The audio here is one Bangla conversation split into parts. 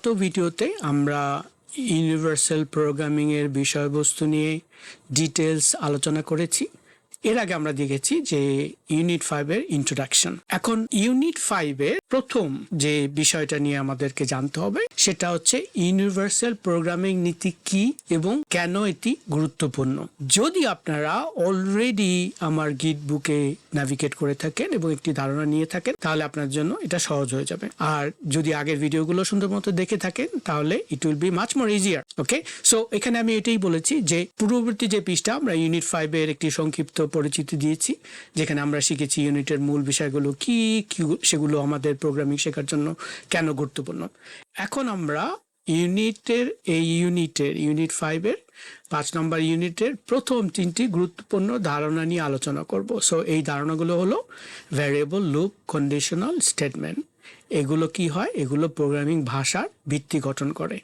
গত ভিডিওতে আমরা ইউনিভার্সাল প্রোগ্রামিংয়ের বিষয়বস্তু নিয়ে ডিটেলস আলোচনা করেছি। এর আগে আমরা দেখেছি যে ইউনিট ফাইভের ইন্ট্রোডাকশন এখন ইউনিট ফাইভের প্রথম যে বিষয়টা নিয়ে আমাদেরকে জানতে হবে, সেটা হচ্ছে ইউনিভার্সাল প্রোগ্রামিং নীতি কি এবং কেন এটি গুরুত্বপূর্ণ। যদি আপনারা অলরেডি আমার গিট বুকে নাভিগেট করে থাকেন এবং একটি ধারণা নিয়ে থাকেন, তাহলে আপনার জন্য এটা সহজ হয়ে যাবে। আর যদি আগের ভিডিওগুলো সুন্দর মতো দেখে থাকেন, তাহলে it will be much more easier okay so এখানে আমি এটাই বলেছি যে, পূর্ববর্তী যে পৃষ্ঠা, আমরা ইউনিট ফাইভের একটি সংক্ষিপ্ত পরিচিতি দিয়েছি, যেখানে আমরা শিখেছি ইউনিটের মূল বিষয়গুলো কি কি সেগুলো আমাদের প্রোগ্রামিং শেখার জন্য কেন গুরুত্বপূর্ণ। এখন আমরা ইউনিটের, এই ইউনিটের, ইউনিট ফাইভের পাঁচ নম্বর ইউনিটের প্রথম তিনটি গুরুত্বপূর্ণ ধারণা নিয়ে আলোচনা করব। সো এই ধারণাগুলো হলো ভ্যারিয়েবল লুপ কন্ডিশনাল স্টেটমেন্ট এগুলো কি হয়? এগুলো প্রোগ্রামিং ভাষার ভিত্তি গঠন করে।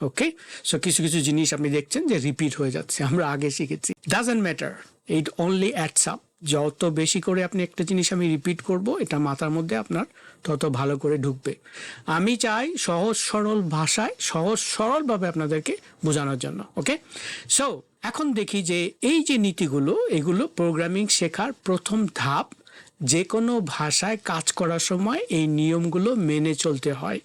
ওকে সো কিছু কিছু জিনিস আপনি দেখছেন যে রিপিট হয়ে যাচ্ছে। আমরা আগে শিখেছি। Doesn't matter it only adds up যত বেশি করে আপনি একটা জিনিস আমি রিপিট করব, এটা মাথার মধ্যে আপনার তত ভালো করে ঢুকবে। আমি চাই সহজ, সরল ভাষায়, সহজ, সরলভাবে আপনাদেরকে বোঝানোর জন্য। ওকে সো এখন দেখি যে এই যে নীতিগুলো, এগুলো প্রোগ্রামিং শেখার প্রথম ধাপ যে কোনো ভাষায় কাজ করার সময় এই নিয়মগুলো মেনে চলতে হয়।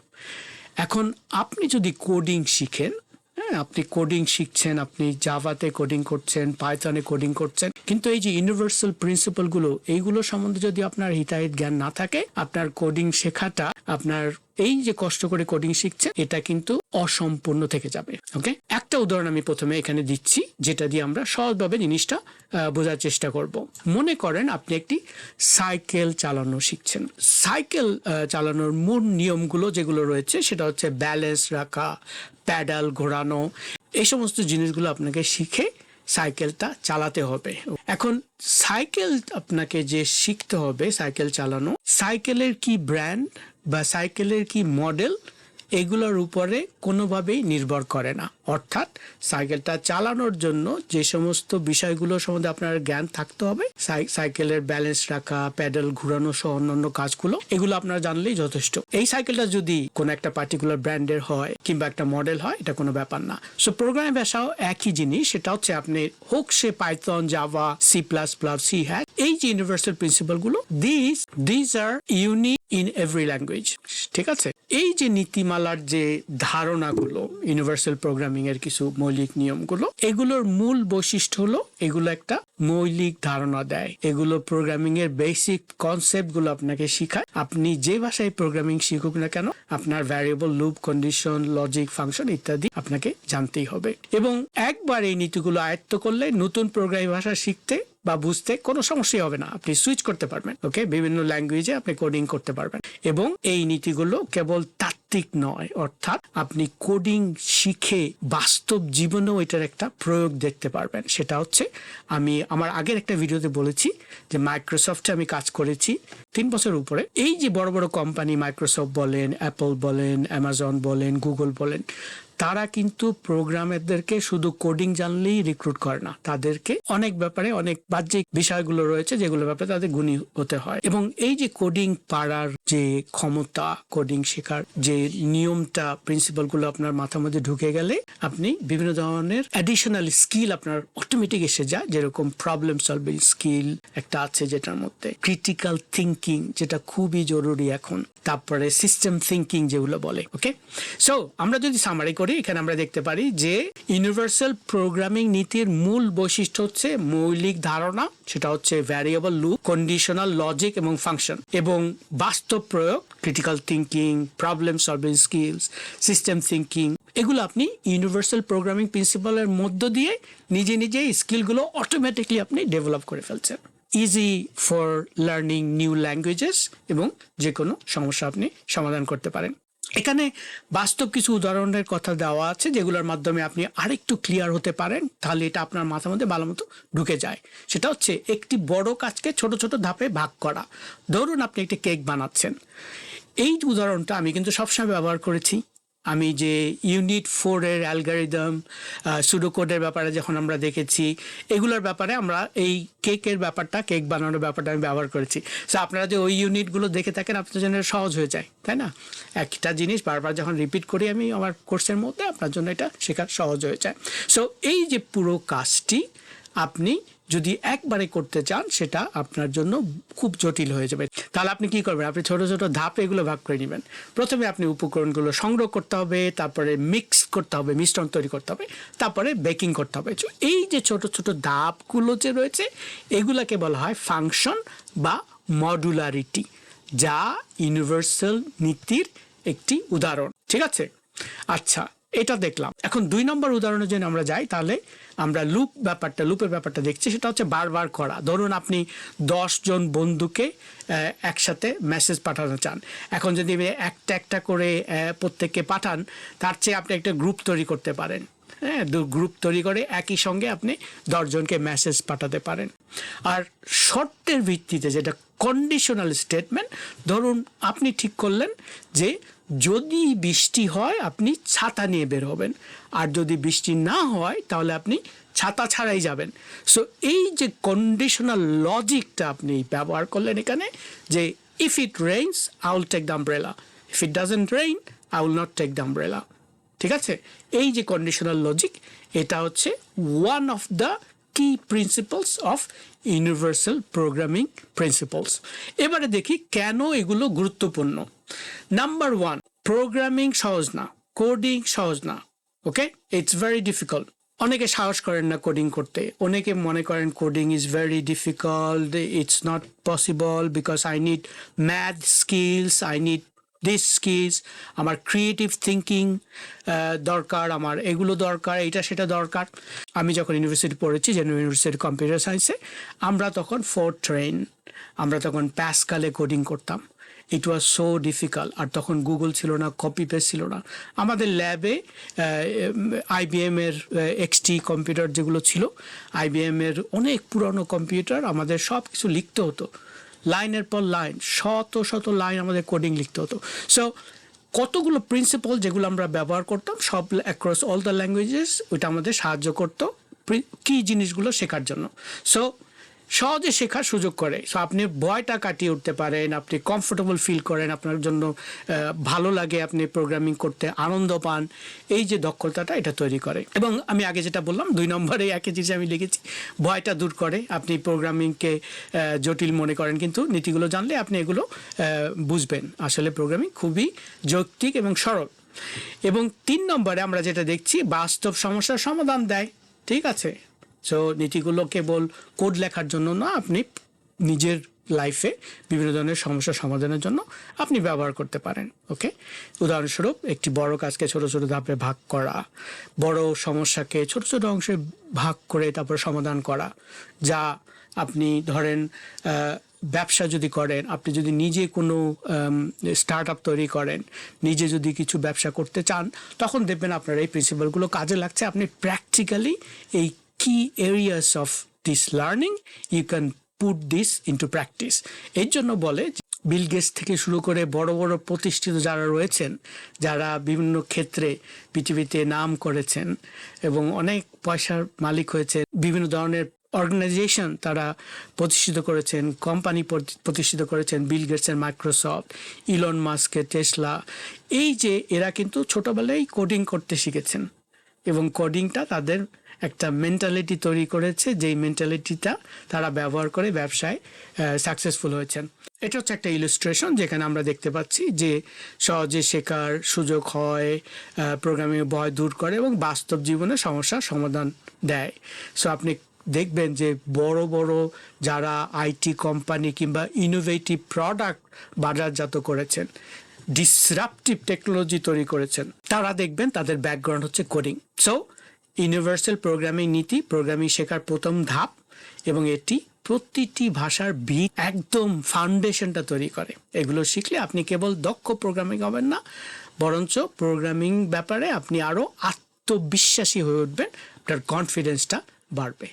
এখন আপনি যদি কোডিং শিখেন হ্যাঁ আপনি কোডিং শিখছেন, আপনি জাভাতে কোডিং করছেন পাইথনে কোডিং করছেন, কিন্তু এই যে ইউনিভার্সাল প্রিন্সিপালগুলো এইগুলো সম্বন্ধে যদি আপনার হিতাহিত জ্ঞান না থাকে, আপনার কোডিং শেখাটা, আপনার এই যে কষ্ট করে কোডিং শিখছেন এটা কিন্তু অসম্পূর্ণ থেকে যাবে ওকে একটা উদাহরণ আমি প্রথমে এখানে দিচ্ছি, যেটা দিয়ে আমরা সহজভাবে জিনিসটা বোঝার চেষ্টা করব। মনে করেন আপনি একটি সাইকেল চালানো শিখছেন। সাইকেল চালানোর মূল নিয়মগুলো যেগুলো রয়েছে, সেটা হচ্ছে ব্যালেন্স রাখা, প্যাডাল ঘোরানো, এই সমস্ত জিনিসগুলো আপনাকে শিখে সাইকেলটা চালাতে হবে। এখন সাইকেল আপনাকে যে শিখতে হবে, সাইকেল চালানো, সাইকেলের কি ব্র্যান্ড বা সাইকেলের কি মডেল এগুলোর উপরে কোনোভাবেই নির্ভর করে না। অর্থাৎ সাইকেলটা চালানোর জন্য যে সমস্ত বিষয়গুলো সম্বন্ধে আপনার জ্ঞান থাকতে হবে সাইকেলের ব্যালেন্স রাখা প্যাডেল ঘুরানো সহ অন্যান্য কাজগুলো, এগুলো আপনারা জানলেই যথেষ্ট। এই সাইকেলটা যদি কোনো একটা পার্টিকুলার ব্র্যান্ডের হয় কিংবা একটা মডেল হয়, এটা কোনো ব্যাপার না। সো প্রোগ্রাম ভাষাও একই জিনিস, সেটা হচ্ছে আপনি হোক সে Python Java C plus plus C hack এই যে universal প্রিন্সিপালগুলো this this are unique in every language ঠিক আছে? এই যে নীতিমালার যে ধারণাগুলো ইউনিভার্সাল প্রোগ্রামিং এর কিছু মৌলিক নিয়মগুলো, এগুলোর মূল বৈশিষ্ট্য হলো এগুলো একটা মৌলিক ধারণা দেয়। এগুলো প্রোগ্রামিং এর বেসিক কনসেপ্টগুলো আপনাকে শেখায়। আপনি যে ভাষায় প্রোগ্রামিং শিখুক না কেন, আপনার variable loop condition logic function ইত্যাদি আপনাকে জানতেই হবে। এবং একবার এই নীতিগুলো আয়ত্ত করলে নতুন প্রোগ্রামিং ভাষা শিখতে বা বুঝতে কোনো সমস্যাই হবে না। আপনি সুইচ করতে পারবেন ওকে বিভিন্ন ল্যাঙ্গুয়েজে আপনি কোডিং করতে পারবেন। এবং এই নীতিগুলো কেবল তাত্ত্বিক নয়, অর্থাৎ আপনি কোডিং শিখে বাস্তব জীবনেও এটার একটা প্রয়োগ দেখতে পারবেন। সেটা হচ্ছে, আমি আমার আগের একটা ভিডিওতে বলেছি যে মাইক্রোসফটে আমি কাজ করেছি তিন বছর উপরে। এই যে বড় বড় কোম্পানি মাইক্রোসফট বলেন অ্যাপল বলেন অ্যামাজন বলেন গুগল বলেন তারা কিন্তু প্রোগ্রামারদেরকে শুধু কোডিং জানলেই রিক্রুট করে না। তাদেরকে অনেক ব্যাপারে অনেক বাহ্যিক বিষয়গুলো রয়েছে যেগুলোর ব্যাপারে তাদের গুণী হতে হয়। এবং এই যে কোডিং পারার যে ক্ষমতা কোডিং শেখার যে নিয়মটা প্রিন্সিপালগুলো আপনার মাথার মধ্যে ঢুকে গেলে আপনি বিভিন্ন ধরনের অ্যাডিশনাল স্কিল আপনার অটোমেটিক এসে যায়, যেরকম প্রবলেম সলভিং স্কিল একটা আছে যেটার মধ্যে। ক্রিটিক্যাল থিঙ্কিং যেটা খুবই জরুরি এখন। তারপরে সিস্টেম থিঙ্কিং যেগুলো বলে ওকে সো আমরা যদি সামারি করি এখানে আমরা দেখতে পারি যে ইউনিভার্সাল প্রোগ্রামিং নীতির মূল বৈশিষ্ট্য হচ্ছে মৌলিক ধারণা, সেটা হচ্ছে ভ্যারিয়েবল লুপ কন্ডিশনাল লজিক এবং ফাংশন এবং বাস্তব প্রয়োগ critical thinking problem solving skills system thinking এগুলো আপনি ইউনিভার্সাল প্রোগ্রামিং প্রিন্সিপালের মধ্য দিয়ে নিজে নিজে স্কিলগুলো অটোমেটিকলি আপনি ডেভেলপ করে ফেলছেন। Easy for learning new languages এবং যে কোনো সমস্যা আপনি সমাধান করতে পারেন। এখানে বাস্তব কিছু উদাহরণের কথা দেওয়া আছে, যেগুলোর মাধ্যমে আপনি আরেকটু ক্লিয়ার হতে পারেন, তাহলে এটা আপনার মাথার মধ্যে ভালো মতো ঢুকে যায়। সেটা হচ্ছে একটি বড় কাজকে ছোট ছোট ধাপে ভাগ করা। ধরুন আপনি একটি কেক বানাচ্ছেন। এই উদাহরণটা আমি কিন্তু সবসময় ব্যবহার করেছি। আমি যে ইউনিট ফোরের অ্যালগারিদম সুডোকোডের ব্যাপারে যখন আমরা দেখেছি, এগুলোর ব্যাপারে আমরা এই কেকের ব্যাপারটা কেক বানানোর ব্যাপারটা আমি ব্যবহার করেছি। সো আপনারা যে ওই ইউনিটগুলো দেখে থাকেন আপনার জন্য সহজ হয়ে যায়, তাই না? একটা জিনিস বারবার যখন রিপিট করি আমি আমার কোর্সের মধ্যে, আপনার জন্য এটা শেখা সহজ হয়ে যায়। সো এই যে পুরো কাজটি আপনি যদি একবারে করতে চান, সেটা আপনার জন্য খুব জটিল হয়ে যাবে। তাহলে আপনি কি করবেন? আপনি ছোট ছোট ধাপে এগুলো ভাগ করে নেবেন। প্রথমে আপনি উপকরণগুলো সংগ্রহ করতে হবে, তারপরে মিক্স করতে হবে, মিশ্রণ তৈরি করতে হবে, তারপরে বেকিং করতে হবে। এই যে ছোট ছোট ধাপগুলো যে রয়েছে, এগুলাকে বলা হয় ফাংশন বা মডুলারিটি যা ইউনিভার্সাল নীতির একটি উদাহরণ। ঠিক আছে? আচ্ছা এটা দেখলাম। এখন দুই নম্বর উদাহরণের জন্য আমরা যাই, তাহলে আমরা লুপ ব্যাপারটা লুপের ব্যাপারটা দেখছি, সেটা হচ্ছে বারবার করা। ধরুন আপনি জন বন্ধুকে একসাথে মেসেজ পাঠানো চান। এখন যদি একটা একটা করে প্রত্যেককে পাঠান, তার চেয়ে আপনি একটা গ্রুপ তৈরি করতে পারেন। হ্যাঁ গ্রুপ তৈরি করে একই সঙ্গে আপনি দশজনকে মেসেজ পাঠাতে পারেন। আর শর্তের ভিত্তিতে যেটা কন্ডিশনাল স্টেটমেন্ট ধরুন আপনি ঠিক করলেন যে যদি বৃষ্টি হয়, আপনি ছাতা নিয়ে বের হবেন। আর যদি বৃষ্টি না হয়, তাহলে আপনি ছাতা ছাড়াই যাবেন। সো এই যে কন্ডিশনাল লজিকটা আপনি ব্যবহার করলেন এখানে, যে if it rains I will take the if it doesn't rain I will not take the ঠিক আছে? এই যে কন্ডিশনাল লজিক এটা হচ্ছে one of the key principles of universal programming principles এবারে দেখি কেন এগুলো গুরুত্বপূর্ণ। নাম্বার ওয়ান প্রোগ্রামিং সহজ না কোডিং সহজ না ওকে ইটস ভেরি ডিফিকাল্ট অনেকে সাহস করেন না কোডিং করতে। অনেকে মনে করেন coding is very difficult it's not possible because I need math skills I need this skills আমার ক্রিয়েটিভ থিঙ্কিং দরকার, আমার এগুলো দরকার এটা সেটা দরকার। আমি যখন ইউনিভার্সিটি পড়েছি জেনারেল ইউনিভার্সিটি কম্পিউটার সায়েন্সে আমরা তখন ফোর ট্রেন আমরা তখন প্যাসকালে কোডিং করতাম। ইট ওয়াজ সো ডিফিকাল্ট আর তখন গুগল ছিল না কপি পেস্ট ছিল না। আমাদের ল্যাবে আইবিএম এর এক্সটি কম্পিউটার যেগুলো ছিল আইবিএম এর অনেক পুরনো কম্পিউটার আমাদের সব কিছু লিখতে হতো। লাইনের পর লাইন শত শত লাইন আমাদের কোডিং লিখতে হতো। সো কতগুলো প্রিন্সিপাল যেগুলো আমরা ব্যবহার করতাম, সব অ্যাক্রস অল দ্য ল্যাঙ্গুয়েজেস ওইটা আমাদের সাহায্য করতো। কী জিনিসগুলো শেখার জন্য। সো সহজে শেখার সুযোগ করে। সো আপনি ভয়টা কাটিয়ে উঠতে পারেন, আপনি কমফোর্টেবল ফিল করেন, আপনার জন্য ভালো লাগে আপনি প্রোগ্রামিং করতে, আনন্দ পান। এই যে দক্ষতাটা এটা তৈরি করে। এবং আমি আগে যেটা বললাম, দুই নম্বরে একই জিনিস আমি লিখেছি, ভয়টা দূর করে। আপনি প্রোগ্রামিংকে জটিল মনে করেন, কিন্তু নীতিগুলো জানলে আপনি এগুলো বুঝবেন। আসলে প্রোগ্রামিং খুবই যৌক্তিক এবং সরল। এবং তিন নম্বরে আমরা যেটা দেখছি, বাস্তব সমস্যার সমাধান দেয়। ঠিক আছে? সো নীতিগুলো কেবল কোড লেখার জন্য না, আপনি নিজের লাইফে বিভিন্ন ধরনের সমস্যার সমাধানের জন্য আপনি ব্যবহার করতে পারেন ওকে উদাহরণস্বরূপ, একটি বড় কাজকে ছোট ছোট ধাপে ভাগ করা, বড় সমস্যাকে ছোট ছোট অংশে ভাগ করে তারপর সমাধান করা, যা আপনি ধরেন ব্যবসা যদি করেন, আপনি যদি নিজে কোনো স্টার্ট আপ তৈরি করেন, নিজে যদি কিছু ব্যবসা করতে চান, তখন দেখবেন আপনার এই প্রিন্সিপালগুলো কাজে লাগছে, আপনি প্র্যাকটিক্যালি এই key areas of this learning you can put this into practice এর জন্য বলে বিল গেটস থেকে শুরু করে বড় বড় প্রতিষ্ঠিত যারা রয়েছেন, যারা বিভিন্ন ক্ষেত্রে পৃথিবীতে নাম করেছেন এবং অনেক পয়সার মালিক হয়েছে বিভিন্ন ধরনের অর্গানাইজেশন তারা প্রতিষ্ঠিত করেছেন কোম্পানি প্রতিষ্ঠিত করেছেন বিল গেটসের মাইক্রোসফট ইলন মাস্কের টেসলা এই যে এরা কিন্তু ছোটবেলায় কোডিং করতে শিখেছেন। এবং কোডিংটা তাদের একটা মেন্টালিটি তৈরি করেছে, যেই মেন্টালিটিটা তারা ব্যবহার করে ব্যবসায় সাকসেসফুল হয়েছেন। এটা হচ্ছে একটা ইলিস্ট্রেশন যেখানে আমরা দেখতে পাচ্ছি যে সহজে শেখার সুযোগ হয় প্রোগ্রামিং ভয় দূর করে এবং বাস্তব জীবনে সমস্যার সমাধান দেয়। সো আপনি দেখবেন যে বড় বড় যারা আইটি কোম্পানি কিংবা ইনোভেটিভ প্রোডাক্ট বাজারজাত করেছেন ডিসরাপটিভ টেকনোলজি তৈরি করেছেন। তারা দেখবেন তাদের ব্যাকগ্রাউন্ড হচ্ছে কোডিং সো ইউনিভার্সাল প্রোগ্রামিং নীতি প্রোগ্রামিং শেখার প্রথম ধাপ এবং এটি প্রতিটি ভাষার ভিত একদম ফাউন্ডেশনটা তৈরি করে। এগুলো শিখলে আপনি কেবল দক্ষ প্রোগ্রামিং হবেন না, বরঞ্চ প্রোগ্রামিং ব্যাপারে আপনি আরও আত্মবিশ্বাসী হয়ে উঠবেন, আপনার কনফিডেন্সটা বাড়বে।